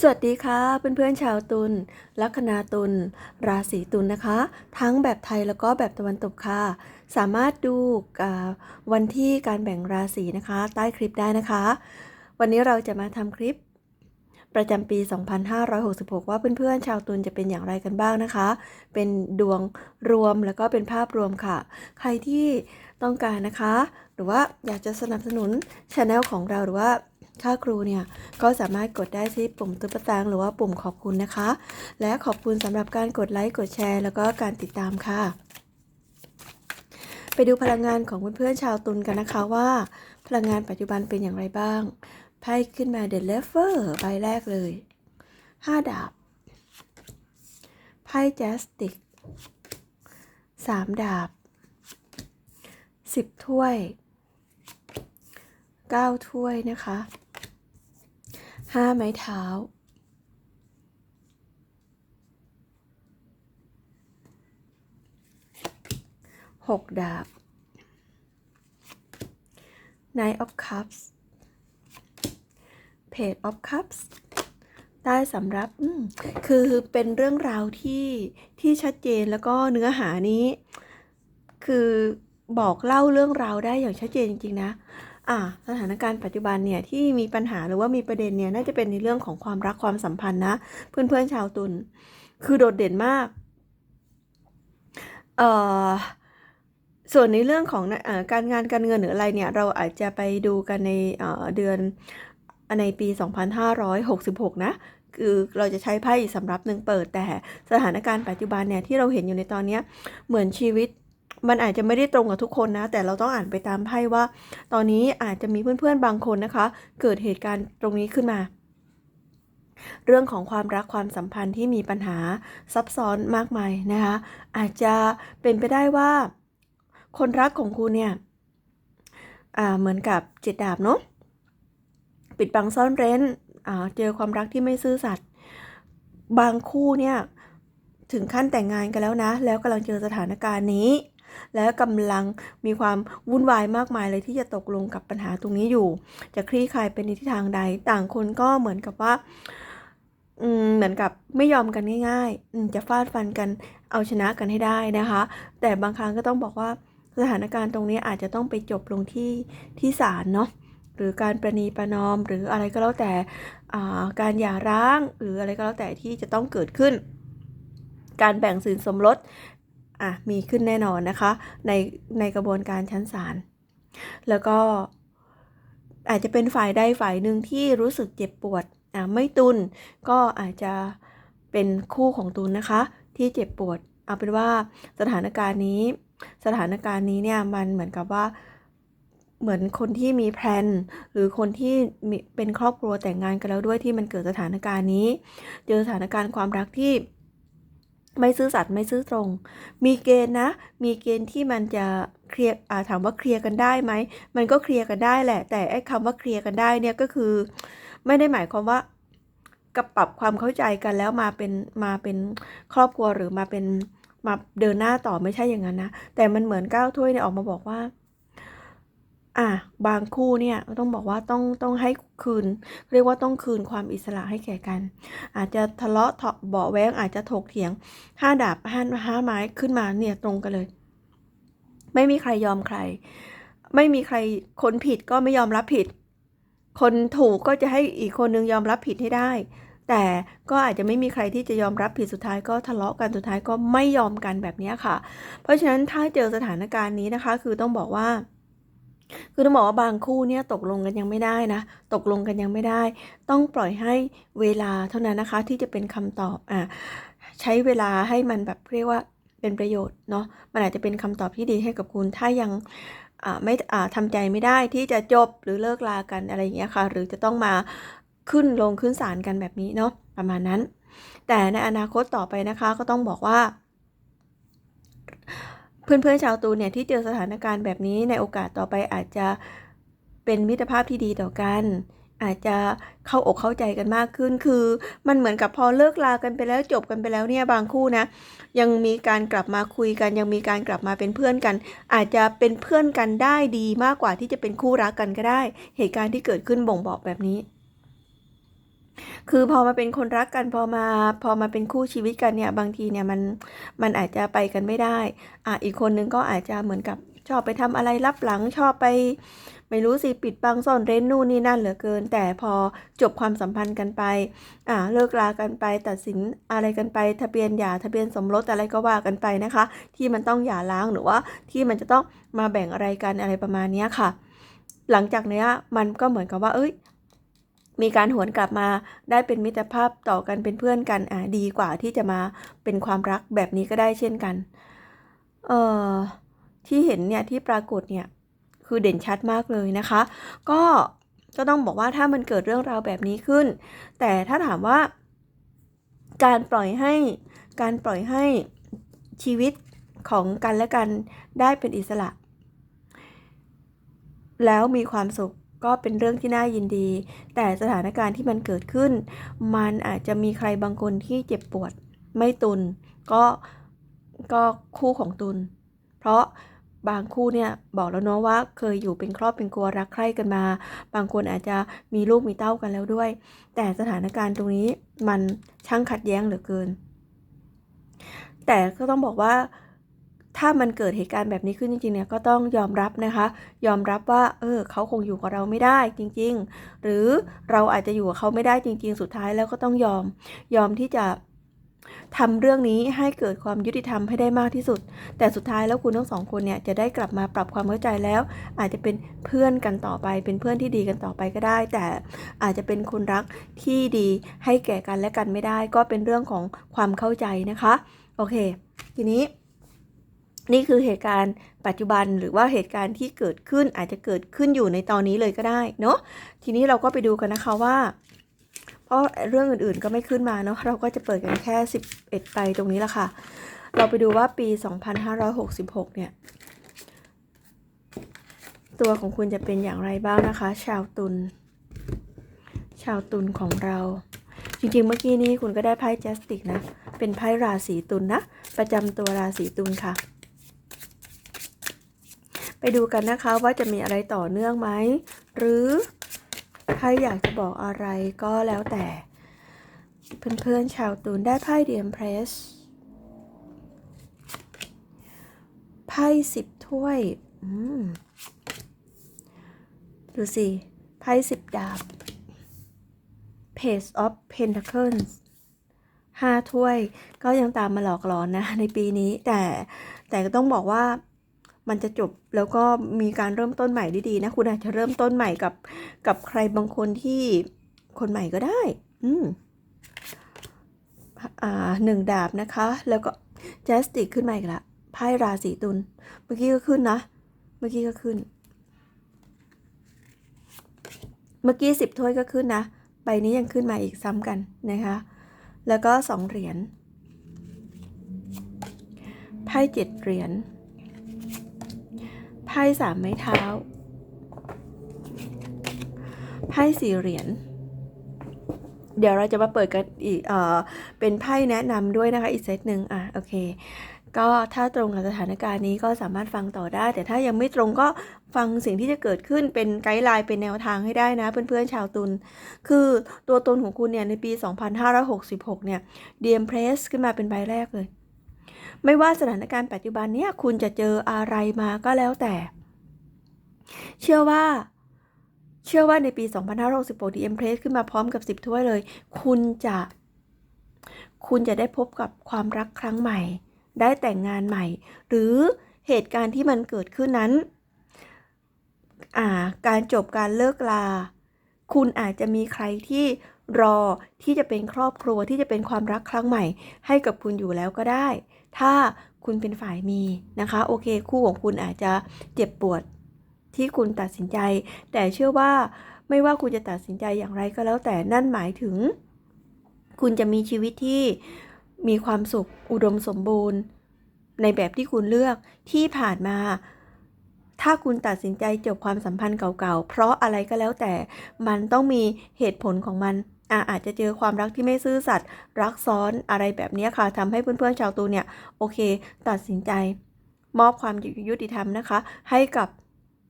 สวัสดีค่ะเพื่อนๆชาวตุลลัคนาตุลราศีตุลนะคะ ทั้งแบบไทยแล้วก็แบบตะวันตกค่ะ สามารถดูวันที่การแบ่งราศีนะคะ ใต้คลิปได้นะคะ วันนี้เราจะมาทำคลิป ประจำปี 2566 ว่าเพื่อนๆ ชาวตุลจะเป็นอย่างไรกันบ้างนะคะ เป็นดวงรวมแล้วก็เป็นภาพรวมค่ะ ใครที่ต้องการนะคะ หรือว่าอยากจะสนับสนุนช anel ของเราหรือว่าค่าครูเนี่ย ก็สามารถกดได้ที่ปุ่มตุ๊กตาหรือว่าปุ่มขอบคุณนะคะ และขอบคุณสำหรับการกดไลค์กดแชร์ แล้วก็การติดตามค่ะ ไปดูพลังงานของเพื่อนๆชาวตุลกันนะคะว่า พลังงานปัจจุบันเป็นอย่างไรบ้าง ไพ่ขึ้นมาเด e เลเวอร์ใบแรกเลย 5 ดาบ ไพ่แจสติกสามดาบสิบถ้วยเก้าถ้วยนะคะห้าไม้เท้าหกดาบ Nine of Cups Page of Cups ใต้สำรับคือเป็นเรื่องราวที่ที่ชัดเจนแล้วก็เนื้อหานี้ คือบอกเล่าเรื่องราวได้อย่างชัดเจนจริงๆนะอ่าสถานการณ์ปัจจุบันเนี่ยที่มีปัญหาหรือว่ามีประเด็นเนี่ยน่าจะเป็นในเรื่องของความรักความสัมพันธ์นะ เพื่อนๆชาวตุลคือโดดเด่นมากเอ่อส่วนในเรื่องของอการงานการเงินหรืออะไรเนี่ยเราอาจจะไปดูกันในเดือน ในปี 2566 นะ คือเราจะใช้ไพ่สำรับหนึ่งเปิด แต่สถานการณ์ปัจจุบันเนี่ยที่เราเห็นอยู่ในตอนนี้เหมือนชีวิตมันอาจจะไม่ได้ตรงกับทุกคนนะ แต่เราต้องอ่านไปตามไพ่ว่า ตอนนี้อาจจะมีเพื่อนๆบางคนนะคะ เกิดเหตุการณ์ตรงนี้ขึ้นมา เรื่องของความรักความสัมพันธ์ที่มีปัญหาซับซ้อนมากมายนะคะ อาจจะเป็นไปได้ว่า คนรักของคุณเนี่ยเหมือนกับเจ็ดดาบเนาะ ปิดบังซ่อนเร้นเจอความรักที่ไม่ซื่อสัตย์บางคู่เนี่ยถึงขั้นแต่งงานกันแล้วนะ แล้วกำลังเจอสถานการณ์นี้ แล้วกำลังมีความวุ่นวายมากมายเลยที่จะตกลงกับปัญหาตรงนี้อยู่ จะคลี่คลายเป็นในทิศทางใด ต่างคนก็เหมือนกับว่าเหมือนกับไม่ยอมกันง่ายๆจะฟาดฟันกันเอาชนะกันให้ได้นะคะ แต่บางครั้งก็ต้องบอกว่าสถานการณ์ตรงนี้อาจจะต้องไปจบลงที่ที่ศาลเนาะ หรือการประนีประนอม หรืออะไรก็แล้วแต่การหย่าร้าง หรืออะไรก็แล้วแต่ที่จะต้องเกิดขึ้น การแบ่งสินสมรสอะมีขึ้นแน่นอนนะคะ ในในกระบวนการชั้นศาลแล้วก็อาจจะเป็นฝ่ายใดฝ่ายหนึ่งที่รู้สึกเจ็บปวดอะไม่ตุนก็อาจจะเป็นคู่ของตุนนะคะ ที่เจ็บปวดเอาเป็นว่าสถานการณ์นี้ สถานการณ์นี้เนี่ยมันเหมือนกับว่า เหมือนคนที่มีแพลนหรือคนที่เป็นครอบครัวแต่งงานกันแล้วด้วยที่มันเกิดสถานการณ์นี้ เจอสถานการณ์ความรักที่ไม่ซื่อสัตย์ไม่ซื่อตรง มีเกณฑ์นะ มีเกณฑ์ที่มันจะเคลียร์ถามว่าเคลียร์กันได้ไหม มันก็เคลียร์กันได้แหละ แต่ไอ้คำว่าเคลียร์กันได้เนี่ยก็คือ ไม่ได้หมายความว่ากับปรับความเข้าใจกันแล้วมาเป็นมาเป็นครอบครัวหรือมาเป็นมาเดินหน้าต่อไม่ใช่อย่างนั้นนะ แต่มันเหมือนก้าวถ้วยเนี่ยออกมาบอกว่า อะบางคู่เนี่ยต้องบอกว่าต้องต้องให้คืน เรียกว่าต้องคืนความอิสระให้แก่กัน อาจจะทะเลาะเถาะเบาแว้งอาจจะถกเถียงห้าดาบห้าห้าไม้ขึ้นมาเนี่ยตรงกันเลย ไม่มีใครยอมใคร ไม่มีใครคนผิดก็ไม่ยอมรับผิด คนถูกก็จะให้อีกคนนึงยอมรับผิดให้ได้ แต่ก็อาจจะไม่มีใครที่จะยอมรับผิดสุดท้ายก็ทะเลาะกันสุดท้ายก็ไม่ยอมกันแบบนี้ค่ะ เพราะฉะนั้นถ้าเจอสถานการณ์นี้นะคะ คือต้องบอกว่า คือต้องบอกว่าบางคู่เนี่ยตกลงกันยังไม่ได้นะ ตกลงกันยังไม่ได้ ต้องปล่อยให้เวลาเท่านั้นนะคะที่จะเป็นคำตอบอะใช้เวลาให้มันแบบเรียกว่าเป็นประโยชน์เนาะมันอาจจะเป็นคำตอบที่ดีให้กับคุณถ้ายังอ่าไม่อ่าทำใจไม่ได้ที่จะจบหรือเลิกลากันอะไรอย่างเงี้ยค่ะ หรือจะต้องมาขึ้นลงขึ้นศาลกันแบบนี้เนาะประมาณนั้น แต่ในอนาคตต่อไปนะคะก็ต้องบอกว่า เพื่อนๆชาวตูนเนี่ยที่เจอสถานการณ์แบบนี้ในโอกาสต่อไปอาจจะเป็นมิตรภาพที่ดีต่อกัน อาจจะเข้าอกเข้าใจกันมากขึ้น คือ มันเหมือนกับพอเลิกลากันไปแล้วจบกันไปแล้วเนี่ยบางคู่นะ ยังมีการกลับมาคุยกัน ยังมีการกลับมาเป็นเพื่อนกัน อาจจะเป็นเพื่อนกันได้ดีมากกว่าที่จะเป็นคู่รักกันก็ได้ เหตุการณ์ที่เกิดขึ้นบ่งบอกแบบนี้ คือพอมาเป็นคนรักกันพอมาพอมาเป็นคู่ชีวิตกันเนี่ยบางทีเนี่ยมันมันอาจจะไปกันไม่ได้อะอีกคนนึงก็อาจจะเหมือนกับชอบไปทำอะไรลับหลังชอบไป ไม่รู้สิปิดบังซ่อนเร้นนู่นนี่นั่นเหลือเกิน แต่พอจบความสัมพันธ์กันไปอ่าเลิกลากันไป ตัดสินอะไรกันไป ทะเบียนหย่าทะเบียนสมรสอะไรก็ว่ากันไปนะคะ ที่มันต้องหย่าร้างหรือว่าที่มันจะต้องมาแบ่งอะไรกันอะไรประมาณนี้ค่ะ หลังจากเนี้ยมันก็เหมือนกับว่า เอ้ย มีการหวนกลับมาได้เป็นมิตรภาพต่อกันเป็นเพื่อนกันอ่าดีกว่าที่จะมาเป็นความรักแบบนี้ก็ได้เช่นกัน เอ่อที่เห็นเนี่ยที่ปรากฏเนี่ยคือเด่นชัดมากเลยนะคะ ก็ก็ต้องบอกว่าถ้ามันเกิดเรื่องราวแบบนี้ขึ้น แต่ถ้าถามว่าการปล่อยให้การปล่อยให้ชีวิตของกันและกันได้เป็นอิสระ แล้วมีความสุข ก็เป็นเรื่องที่น่ายินดี แต่สถานการณ์ที่มันเกิดขึ้น มันอาจจะมีใครบางคนที่เจ็บปวดไม่ตุน ก็ก็คู่ของตุน เพราะบางคู่เนี่ยบอกแล้วเนาะว่าเคยอยู่เป็นครอบเป็นครัวรักใคร่กันมา บางคนอาจจะมีลูกมีเต้ากันแล้วด้วย แต่สถานการณ์ตรงนี้มันช่างขัดแย้งเหลือเกิน แต่ก็ต้องบอกว่า ถ้ามันเกิดเหตุการณ์แบบนี้ขึ้นจริงๆเนี่ยก็ต้องยอมรับนะคะ ยอมรับว่าเออเขาคงอยู่กับเราไม่ได้จริง ๆ หรือเราอาจจะอยู่กับเขาไม่ได้จริง ๆ สุดท้ายแล้วก็ต้องยอม ยอมที่จะทำเรื่องนี้ให้เกิดความยุติธรรมให้ได้มากที่สุด แต่สุดท้ายแล้วคุณทั้งสองคนเนี่ยจะได้กลับมาปรับความเข้าใจแล้ว อาจจะเป็นเพื่อนกันต่อไป เป็นเพื่อนที่ดีกันต่อไปก็ได้ แต่อาจจะเป็นคนรักที่ดีให้แก่กันและกันไม่ได้ ก็เป็นเรื่องของความเข้าใจนะคะ โอเค ทีนี้ นี่คือเหตุการณ์ปัจจุบันหรือว่าเหตุการณ์ที่เกิดขึ้นอาจจะเกิดขึ้นอยู่ในตอนนี้เลยก็ได้เนาะทีนี้เราก็ไปดูกันนะคะว่า เพราะเรื่องอื่นๆก็ไม่ขึ้นมาเนาะเราก็จะเปิดกันแค่ 11ใบตรงนี้ละค่ะ เราไปดูว่าปี 2566 เนี่ย ตัวของคุณจะเป็นอย่างไรบ้างนะคะ ชาวตุลชาวตุลของเราจริงๆ เมื่อกี้นี้คุณก็ได้ไพ่แจสติกนะ เป็นไพ่ราศีตุลนนะ ประจำตัวราศีตุลค่ะ ดูกันนะคะว่าจะมีอะไรต่อเนื่องไหม หรือใครอยากจะบอกอะไรก็แล้วแต่ เพื่อนๆชาวตุลได้ไพ่เดียมเพรสไพ่สิบถ้วย อืม ดูสิ ไพ่สิบดาบ Page of Pentacles ห้าถ้วยก็ยังตามมาหลอกหลอนนะในปีนี้แต่แต่ก็ต้องบอกว่า มันจะจบแล้วก็มีการเริ่มต้นใหม่ดีๆนะ คุณอาจจะเริ่มต้นใหม่กับกับใครบางคนที่คนใหม่ก็ได้ อืมอ่าหนึ่งดาบนะคะ แล้วก็แจสติกขึ้นมาอีกละไพ่ราศีตุลเมื่อกี้ก็ขึ้นนะ เมื่อกี้ก็ขึ้น เมื่อกี้สิบถ้วยก็ขึ้นนะใบนี้ยังขึ้นมาอีกซ้ำกันนะคะ แล้วก็สองเหรียญไพ่เจ็ดเหรียญ พ่สามไม้เท้า ไพ่สี่เหรียญ เดี๋ยวเราจะมาเปิดกันอีก เอ่อ เป็นไพ่แนะนำด้วยนะคะ อีกเซตหนึ่งอะ โอเค ก็ถ้าตรงกับสถานการณ์นี้ก็สามารถฟังต่อได้ แต่ถ้ายังไม่ตรงก็ฟังสิ่งที่จะเกิดขึ้นเป็นไกด์ไลน์เป็นแนวทางให้ได้นะ เพื่อนๆชาวตุลคือตัวตนของคุณเนี่ยในปี 2566 เนี่ยเดียมเพรสขึ้นมาเป็นใบแรกเลยไม่ว่าสถานการณ์ปัจจุบันเนี่ยคุณจะเจออะไรมาก็แล้วแต่ เชื่อว่า เชื่อว่าในปี 2566ดีเอ็มเพรสขึ้นมาพร้อมกับ 10 ถ้วยเลย คุณจะ คุณจะได้พบกับความรักครั้งใหม่ ได้แต่งงานใหม่ หรือเหตุการณ์ที่มันเกิดขึ้นนั้นอ่าการจบการเลิกลา คุณอาจจะมีใครที่รอที่จะเป็นครอบครัวที่จะเป็นความรักครั้งใหม่ ให้กับคุณอยู่แล้วก็ได้ ถ้าคุณเป็นฝ่ายมีนะคะ โอเค คู่ของคุณอาจจะเจ็บปวด ที่คุณตัดสินใจ แต่เชื่อว่าไม่ว่าคุณจะตัดสินใจอย่างไรก็แล้วแต่นั่นหมายถึง คุณจะมีชีวิตที่มีความสุขอุดมสมบูรณ์ ในแบบที่คุณเลือกที่ผ่านมา ถ้าคุณตัดสินใจจบความสัมพันธ์เก่าๆ เพราะอะไรก็แล้วแต่มันต้องมีเหตุผลของมันอาอาจจะเจอความรักที่ไม่ซื่อสัตย์รักซ้อนอะไรแบบนี้ค่ะทำให้เพื่อนๆชาวตูเนี่ย โอเค ตัดสินใจ มอบความยุติธรรมนะคะ ให้กับ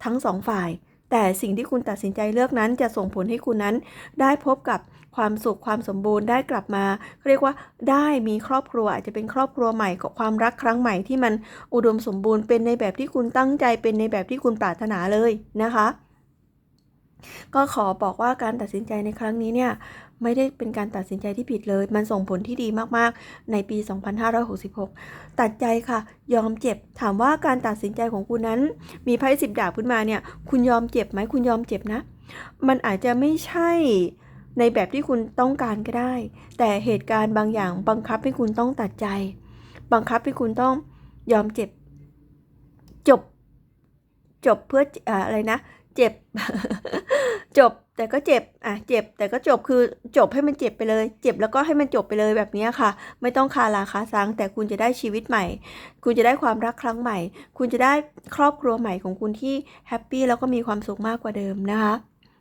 ทั้งสองฝ่าย แต่สิ่งที่คุณตัดสินใจเลือกนั้นจะส่งผลให้คุณนั้นได้พบกับความสุขความสมบูรณ์ได้กลับมา เรียกว่าได้มีครอบครัวอาจจะเป็นครอบครัวใหม่กับความรักครั้งใหม่ที่มันอุดมสมบูรณ์เป็นในแบบที่คุณตั้งใจเป็นในแบบที่คุณปรารถนาเลยนะคะ ก็ขอบอกว่าการตัดสินใจในครั้งนี้เนี่ยไม่ได้เป็นการตัดสินใจที่ผิดเลย มันส่งผลที่ดีมากๆ ในปี 2566 ตัดใจค่ะ ยอมเจ็บ ถามว่าการตัดสินใจของคุณนั้น มีไพ่สิบดาบขึ้นมาเนี่ย คุณยอมเจ็บไหม คุณยอมเจ็บนะ มันอาจจะไม่ใช่ในแบบที่คุณต้องการก็ได้ แต่เหตุการณ์บางอย่างบังคับให้คุณต้องตัดใจ บังคับให้คุณต้องยอมเจ็บ จบ จบเพื่ออ่าอะไรนะ เจ็บ จบแต่ก็เจ็บอะเจ็บแต่ก็จบคือจบให้มันเจ็บไปเลย เจ็บแล้วก็ให้มันจบไปเลยแบบนี้ค่ะ ไม่ต้องคาราคาซังแต่คุณจะได้ชีวิตใหม่ คุณจะได้ความรักครั้งใหม่ คุณจะได้ครอบครัวใหม่ของคุณที่แฮปปี้แล้วก็มีความสุขมากกว่าเดิมนะคะ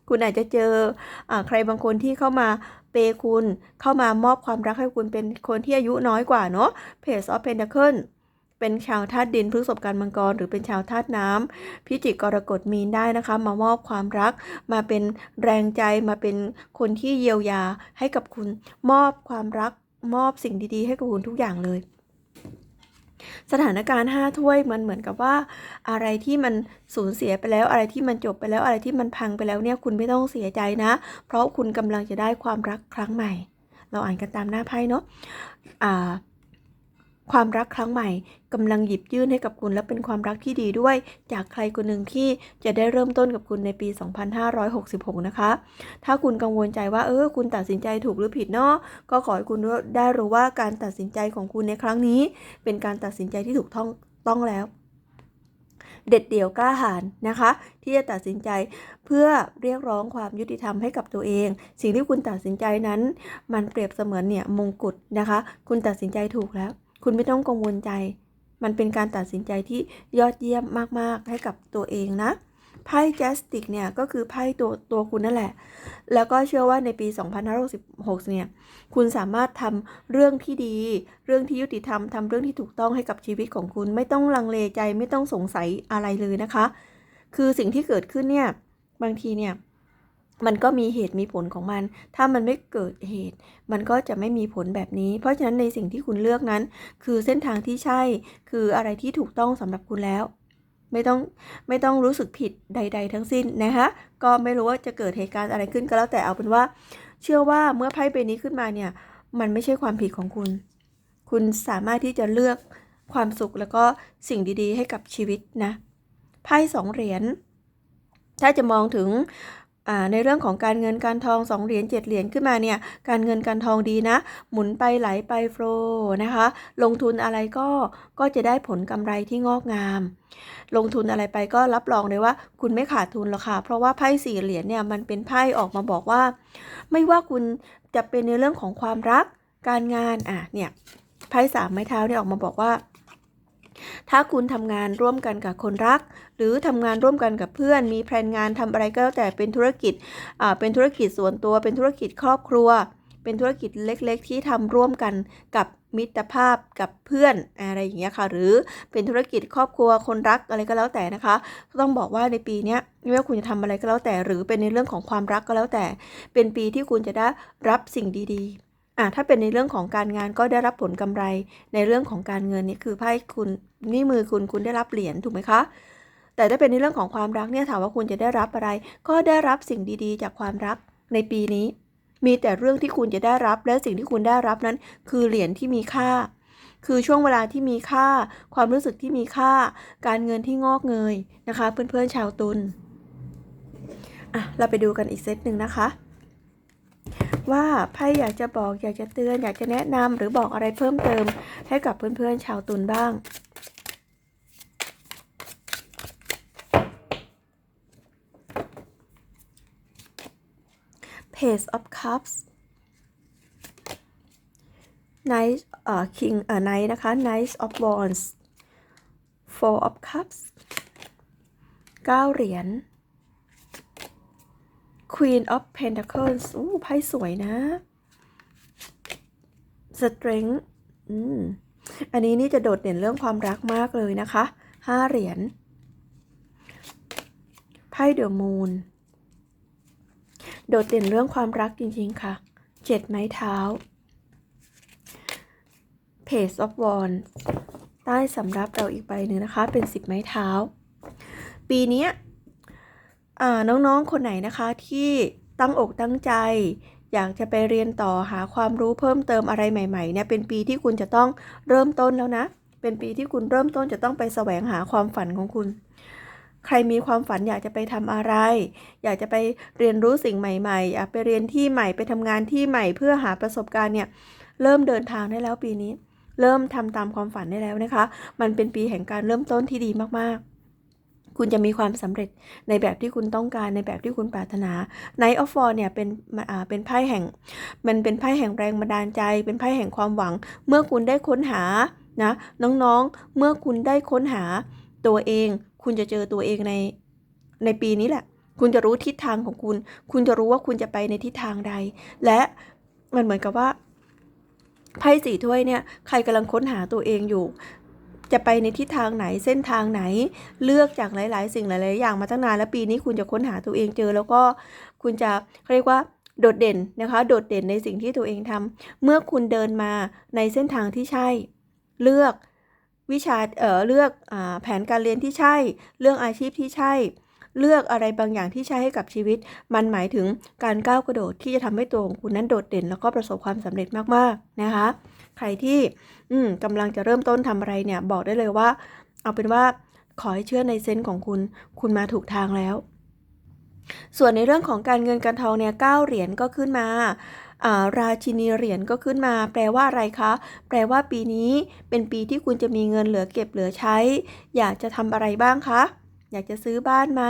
คุณอาจจะเจออใครบางคนที่เข้ามาเปย์คุณเข้ามามอบความรักให้คุณเป็นคนที่อายุน้อยกว่าเนาะ Page of Pentacle เป็นชาวธาตุดินพฤษภกันมังกร หรือเป็นชาวธาตุน้ำพิจิกกรกฎมีนได้นะคะ มามอบความรัก มาเป็นแรงใจมาเป็นคนที่เยียวยาให้กับคุณมอบความรักมอบสิ่งดีๆ ให้กับคุณทุกอย่างเลยสถานการณ์ห้าถ้วยมันเหมือนกับว่า อะไรที่มันสูญเสียไปแล้วอะไรที่มันจบไปแล้วอะไรที่มันพังไปแล้วเนี่ยคุณไม่ต้องเสียใจนะ เพราะคุณกำลังจะได้ความรักครั้งใหม่ เราอ่านกันตามหน้าไพ่เนาะอ่า ความรักครั้งใหม่กำลังหยิบยื่นให้กับคุณและเป็นความรักที่ดีด้วย จากใครคนหนึ่งที่จะได้เริ่มต้นกับคุณในปี 2566 นะคะ ถ้าคุณกังวลใจว่าเออคุณตัดสินใจถูกหรือผิดเนาะก็ขอให้คุณได้รู้ว่าการตัดสินใจของคุณในครั้งนี้ เป็นการตัดสินใจที่ถูกต้องต้องแล้ว เด็ดเดี่ยวกล้าหาญนะคะ ที่จะตัดสินใจเพื่อเรียกร้องความยุติธรรมให้กับตัวเอง สิ่งที่คุณตัดสินใจนั้น มันเปรียบเสมือนเนี่ยมงกุฎนะคะ คุณตัดสินใจถูกแล้ว คุณไม่ต้องกังวลใจ มันเป็นการตัดสินใจที่ยอดเยี่ยมมาก ๆ ให้กับตัวเองนะ ไพ่แจสติกเนี่ย ก็คือไพ่ตัวตัวคุณนั่นแหละ แล้วก็เชื่อว่าในปี 2566 เนี่ย คุณสามารถทำเรื่องที่ดี เรื่องที่ยุติธรรมทำเรื่องที่ถูกต้องให้กับชีวิตของคุณ ไม่ต้องลังเลใจ ไม่ต้องสงสัยอะไรเลยนะคะ คือสิ่งที่เกิดขึ้นเนี่ย บางทีเนี่ย มันก็มีเหตุมีผลของมัน ถ้ามันไม่เกิดเหตุ มันก็จะไม่มีผลแบบนี้ เพราะฉะนั้นในสิ่งที่คุณเลือกนั้น คือเส้นทางที่ใช่ คืออะไรที่ถูกต้องสำหรับคุณแล้ว ไม่ต้องไม่ต้องรู้สึกผิดใด ๆ ทั้งสิ้นนะคะก็ไม่รู้ว่าจะเกิดเหตุการณ์อะไรขึ้นก็แล้วแต่เอาเป็นว่า เชื่อว่าเมื่อไพ่ใบนี้ขึ้นมาเนี่ย มันไม่ใช่ความผิดของคุณ คุณสามารถที่จะเลือกความสุขแล้วก็สิ่งดีๆ ให้กับชีวิตนะ ไพ่สองเหรียญ ถ้าจะมองถึง ในเรื่องของการเงินการทองสองเหรียญเจ็ดเหรียญขึ้นมาเนี่ยการเงินการทองดีนะ หมุนไปไหลไปโฟลนะคะ ลงทุนอะไรก็ก็จะได้ผลกำไรที่งอกงาม ลงทุนอะไรไปก็รับรองเลยว่า คุณไม่ขาดทุนหรอกค่ะ เพราะว่าไพ่สี่เหรียญเนี่ยมันเป็นไพ่ออกมาบอกว่า ไม่ว่าคุณจะเป็นในเรื่องของความรักการงานอะเนี่ยไพ่สามไม้เท้าเนี่ยออกมาบอกว่า ถ้าคุณทำงานร่วมกันกับคนรัก หรือทำงานร่วมกันกับเพื่อน มีแผนงานทำอะไรก็แล้วแต่เป็นธุรกิจเป็นธุรกิจส่วนตัว เป็นธุรกิจครอบครัว เป็นธุรกิจเล็กๆ ที่ทำร่วมกันกับมิตรภาพกับเพื่อนอะไรอย่างเงี้ยค่ะ หรือเป็นธุรกิจครอบครัวคนรักอะไรก็แล้วแต่นะคะต้องบอกว่าในปีนี้ไม่ว่าคุณจะทำอะไรก็แล้วแต่ หรือเป็นในเรื่องของความรักก็แล้วแต่ เป็นปีที่คุณจะได้รับสิ่งดีๆ อะถ้าเป็นในเรื่องของการงานก็ได้รับผลกำไร ในเรื่องของการเงินนี่คือไพ่คุณนี่มือคุณคุณได้รับเหรียญถูกไหมคะ แต่ถ้าเป็นในเรื่องของความรักเนี่ยถามว่าคุณจะได้รับอะไร ก็ได้รับสิ่งดีๆ จากความรักในปีนี้ มีแต่เรื่องที่คุณจะได้รับและสิ่งที่คุณได้รับนั้น คือเหรียญที่มีค่า คือช่วงเวลาที่มีค่า ความรู้สึกที่มีค่า การเงินที่งอกเงยนะคะ เพื่อนๆชาวตุลอะเราไปดูกันอีกเซตหนึ่งนะคะ ว่าไพ่อยากจะบอกอยากจะเตือน อยากจะแนะนำหรือบอกอะไรเพิ่มเติม ให้กับเพื่อนๆชาวตุลบ้าง Page of Cups Knight เอ่อ King เอ่อ Knight นะคะ Knight of Wands Four of Cups เก้าเหรียญ Queen of Pentacles อู้ไพ่สวยนะ Strength อืมอันนี้นี่จะโดดเด่นเรื่องความรักมากเลยนะคะห้าเหรียญไพ่เดอะมูนโดดเด่นเรื่องความรักจริงๆค่ะเจ็ดไม้เท้า Page of Wands ใต้สำรับเราอีกใบหนึ่งนะคะ เป็นสิบไม้เท้า ปีนี้ น้องๆ คนไหนนะคะที่ตั้งอกตั้งใจ อยากจะไปเรียนต่อหาความรู้เพิ่มเติมอะไรใหม่ๆเนี่ยเป็นปีที่คุณจะต้องเริ่มต้นแล้วนะ เป็นปีที่คุณเริ่มต้นจะต้องไปแสวงหาความฝันของคุณ ใครมีความฝันอยากจะไปทำอะไร อยากจะไปเรียนรู้สิ่งใหม่ๆอยากไปเรียนที่ใหม่ไปทำงานที่ใหม่เพื่อหาประสบการณ์เนี่ยเริ่มเดินทางได้แล้วปีนี้ เริ่มทำตามความฝันได้แล้วนะคะ มันเป็นปีแห่งการเริ่มต้นที่ดีมากๆ คุณจะมีความสำเร็จในแบบที่คุณต้องการในแบบที่คุณปรารถนา Night of War เนี่ยเป็นอ่าเป็นไพ่แห่ง มันเป็นไพ่แห่งแรงบันดาลใจ เป็นไพ่แห่งความหวัง เมื่อคุณได้ค้นหานะน้องๆ เมื่อคุณได้ค้นหาตัวเอง คุณจะเจอตัวเองในในปีนี้แหละ คุณจะรู้ทิศทางของคุณ คุณจะรู้ว่าคุณจะไปในทิศทางใด และมันเหมือนกับว่าไพ่สี่ถ้วยเนี่ยใครกำลังค้นหาตัวเองอยู่ จะไปในทิศทางไหนเส้นทางไหน เลือกจากหลาย ๆ สิ่งหลาย ๆ อย่างมาตั้งนานแล้วปีนี้คุณจะค้นหาตัวเองเจอ แล้วก็คุณจะเขาเรียกว่าโดดเด่นนะคะ โดดเด่นในสิ่งที่ตัวเองทำเมื่อคุณเดินมาในเส้นทางที่ใช่ เลือกวิชาเอ่อเลือกอแผนการเรียนที่ใช่เรื่องอาชีพที่ใช่ เลือกอะไรบางอย่างที่ใช้ให้กับชีวิต มันหมายถึงการก้าวกระโดดที่จะทำให้ตัวของคุณนั้นโดดเด่น แล้วก็ประสบความสำเร็จมาก ๆ นะคะ ใครที่ อืมกำลังจะเริ่มต้นทำอะไรเนี่ย บอกได้เลยว่า เอาเป็นว่าขอให้เชื่อในเซนส์ของคุณ คุณมาถูกทางแล้ว ส่วนในเรื่องของการเงินการทองเนี่ยเก้าเหรียญก็ขึ้นมาราชินีเหรียญก็ขึ้นมา แปลว่าอะไรคะ แปลว่าปีนี้เป็นปีที่คุณจะมีเงินเหลือเก็บเหลือใช้ อยากจะทำอะไรบ้างคะ อยากจะซื้อบ้านไหม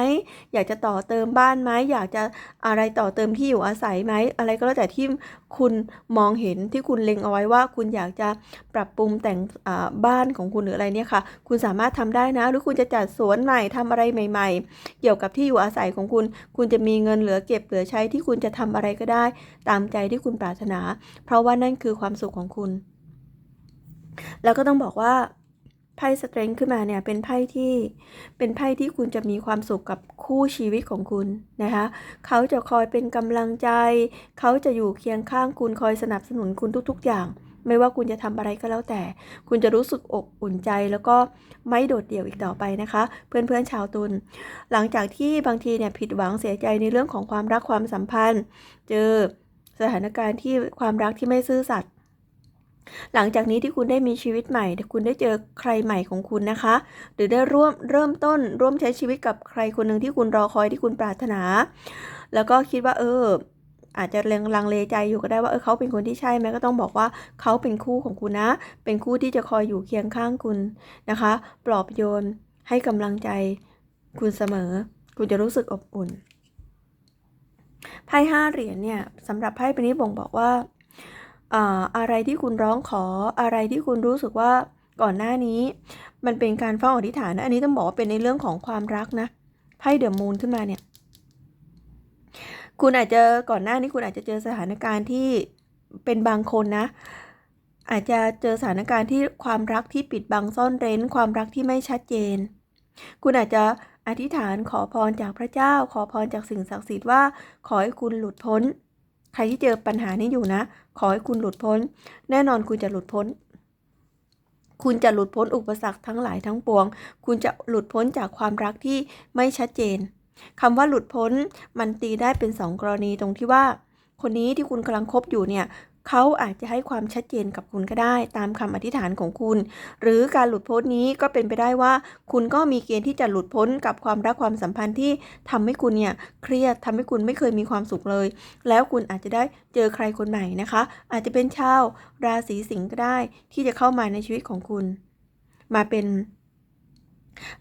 อยากจะต่อเติมบ้านไหม อยากจะอะไรต่อเติมที่อยู่อาศัยไหม อะไรก็แล้วแต่ที่คุณมองเห็นที่คุณเล็งเอาไว้ว่า คุณอยากจะปรับปรุงแต่งบ้านของคุณหรืออะไรเนี่ยค่ะ คุณสามารถทำได้นะ หรือคุณจะจัดสวนใหม่ทำอะไรใหม่ ๆ เกี่ยวกับที่อยู่อาศัยของคุณ คุณจะมีเงินเหลือเก็บเหลือใช้ที่คุณจะทำอะไรก็ได้ ตามใจที่คุณปรารถนา เพราะว่านั่นคือความสุขของคุณ แล้วก็ต้องบอกว่า ไพ่สเตรงขึ้นมาเนี่ยเป็นไพ่ที่เป็นไพ่ที่คุณจะมีความสุขกับคู่ชีวิตของคุณนะคะเขาจะคอยเป็นกำลังใจ เขาจะอยู่เคียงข้างคุณคอยสนับสนุนคุณทุก ๆ อย่าง ไม่ว่าคุณจะทำอะไรก็แล้วแต่ คุณจะรู้สึกอกอุ่นใจแล้วก็ไม่โดดเดี่ยวอีกต่อไปนะคะ เพื่อนๆชาวตุลหลังจากที่บางทีเนี่ยผิดหวังเสียใจในเรื่องของความรักความสัมพันธ์ เจอสถานการณ์ที่ความรักที่ไม่ซื่อสัตย์ หลังจากนี้ที่คุณได้มีชีวิตใหม่คุณได้เจอใครใหม่ของคุณนะคะ หรือได้ร่วมเริ่มต้นร่วมใช้ชีวิตกับใครคนหนึ่งที่คุณรอคอยที่คุณปรารถนา แล้วก็คิดว่า เออ อาจจะลังลังเลใจอยู่ก็ได้ว่าเออเขาเป็นคนที่ใช่ไหมก็ต้องบอกว่าเขาเป็นคู่ของคุณนะ เป็นคู่ที่จะคอยอยู่เคียงข้างคุณนะคะ ปลอบโยนให้กำลังใจคุณเสมอ คุณจะรู้สึกอบอุ่นไพ่ห้าเหรียญเนี่ยสำหรับไพ่ใบนี้บ่งบอกว่า อ่าอะไรที่คุณร้องขออะไรที่คุณรู้สึกว่าก่อนหน้านี้ มันเป็นการเฝ้าอธิษฐานนะอันนี้ต้องบอกว่าเป็นในเรื่องของความรักนะไพ่เดอะมูนขึ้นมาเนี่ย คุณอาจจะก่อนหน้านี้คุณอาจจะเจอสถานการณ์ที่เป็นบางคนนะ อาจจะเจอสถานการณ์ที่ความรักที่ปิดบังซ่อนเร้น ความรักที่ไม่ชัดเจน คุณอาจจะอธิษฐานขอพรจากพระเจ้า ขอพรจากสิ่งศักดิ์สิทธิ์ว่า ขอให้คุณหลุดพ้น ใครที่เจอปัญหานี้อยู่นะ ขอให้คุณหลุดพ้น แน่นอนคุณจะหลุดพ้น คุณจะหลุดพ้นอุปสรรคทั้งหลายทั้งปวง คุณจะหลุดพ้นจากความรักที่ไม่ชัดเจนคำว่าหลุดพ้นมันตีได้เป็นสองกรณีตรงที่ว่า คนนี้ที่คุณกำลังคบอยู่เนี่ย เขาอาจจะให้ความชัดเจนกับคุณก็ได้ตามคำอธิษฐานของคุณ หรือการหลุดพ้นนี้ก็เป็นไปได้ว่า คุณก็มีเกณฑ์ที่จะหลุดพ้นกับความรักความสัมพันธ์ที่ทำให้คุณเนี่ยเครียดทำให้คุณไม่เคยมีความสุขเลย แล้วคุณอาจจะได้เจอใครคนใหม่นะคะ อาจจะเป็นชาวราศีสิงห์ก็ได้ที่จะเข้ามาในชีวิตของคุณ มาเป็น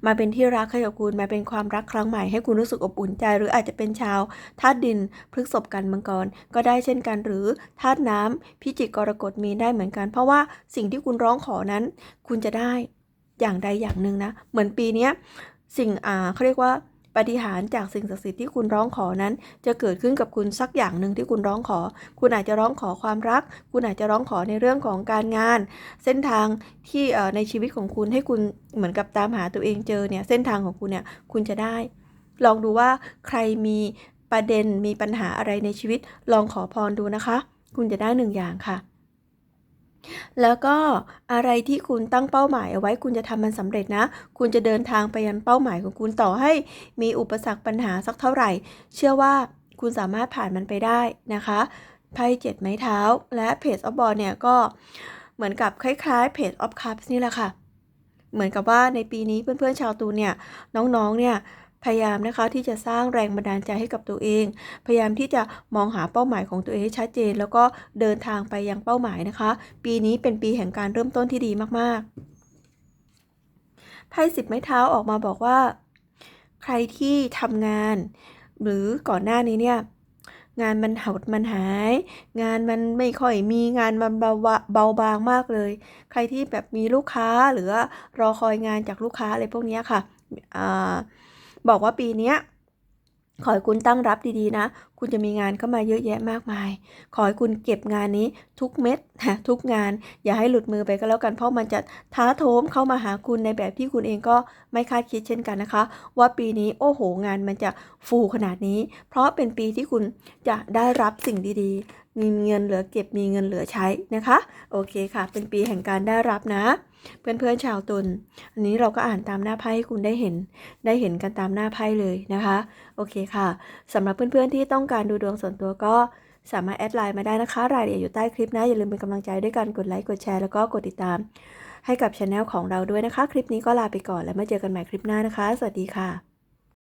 มาเป็นที่รักให้กับคุณมาเป็นความรักครั้งใหม่ให้คุณรู้สึกอบอุ่นใจ หรืออาจจะเป็นชาวธาตุดินพฤษบกันมังกรก็ได้เช่นกัน หรือธาตุน้ำพิจิกกรกฎมีได้เหมือนกัน เพราะว่าสิ่งที่คุณร้องขอนั้น คุณจะได้อย่างใดอย่างหนึ่งนะ เหมือนปีเนี้สิ่งอ่าเขาเรียกว่า ปาฏิหารย์จากสิ่งศักดิ์สิทธิ์ที่คุณร้องขอนั้น จะเกิดขึ้นกับคุณสักอย่างหนึ่งที่คุณร้องขอ คุณอาจจะร้องขอความรัก คุณอาจจะร้องขอในเรื่องของการงาน เส้นทางที่ในชีวิตของคุณให้คุณเหมือนกับตามหาตัวเองเจอเนี่ยเส้นทางของคุณเนี่ยคุณจะได้ ลองดูว่าใครมีประเด็นมีปัญหาอะไรในชีวิต ลองขอพรดูนะคะ คุณจะได้หนึ่งอย่างค่ะ แล้วก็อะไรที่คุณตั้งเป้าหมายเอาไว้คุณจะทำมันสำเร็จนะ คุณจะเดินทางไปยังเป้าหมายของคุณต่อให้มีอุปสรรคปัญหาสักเท่าไหร่ เชื่อว่าคุณสามารถผ่านมันไปได้นะคะไพ่เจ็ดไม้เท้า และเพจออฟบอลเนี่ยก็เหมือนกับคล้ายๆเพจออฟคัพนี่แหละค่ะ เหมือนกับว่าในปีนี้เพื่อนๆชาวตูนเนี่ยน้องๆเนี่ย พยายามนะคะที่จะสร้างแรงบันดาลใจให้กับตัวเอง พยายามที่จะมองหาเป้าหมายของตัวเองให้ชัดเจน แล้วก็เดินทางไปยังเป้าหมายนะคะ ปีนี้เป็นปีแห่งการเริ่มต้นที่ดีมากๆไพ่สิบไม้เท้าออกมาบอกว่า ใครที่ทำงาน หรือก่อนหน้านี้เนี่ยงานมันหดมันหาย งานมันไม่ค่อยมีงานมันเบาเบาบางมากเลย ใครที่แบบมีลูกค้าหรือว่ารอคอยงานจากลูกค้าอะไรพวกนี้ค่ะอา บอกว่าปีเนี้ยขอให้คุณตั้งรับดีๆนะ คุณจะมีงานเข้ามาเยอะแยะมากมาย ขอให้คุณเก็บงานนี้ทุกเม็ดนะทุกงาน อย่าให้หลุดมือไปก็แล้วกัน เพราะมันจะท้าโถมเข้ามาหาคุณในแบบที่คุณเองก็ไม่คาดคิดเช่นกันนะคะ ว่าปีนี้โอ้โหงานมันจะฟูขนาดนี้ เพราะเป็นปีที่คุณจะได้รับสิ่งดีๆ มีเงินเหลือเก็บมีเงินเหลือใช้นะคะ โอเคค่ะ เป็นปีแห่งการได้รับนะ เพื่อนๆชาวตุลอันนี้เราก็อ่านตามหน้าไพ่ให้คุณได้เห็น ได้เห็นกันตามหน้าไพ่เลยนะคะ โอเคค่ะสำหรับเพื่อนๆที่ต้องการดูดวงส่วนตัวก็สามารถแอดไลน์มาได้นะคะ รายละเอียดอยู่ใต้คลิปนะ อย่าลืมเป็นกำลังใจด้วยการกดไลค์กดแชร์แล้วก็กดติดตาม ให้กับช anel ของเราด้วยนะคะ คลิปนี้ก็ลาไปก่อนแล้วมาเจอกันใหม่คลิปหน้านะคะ สวัสดีค่ะ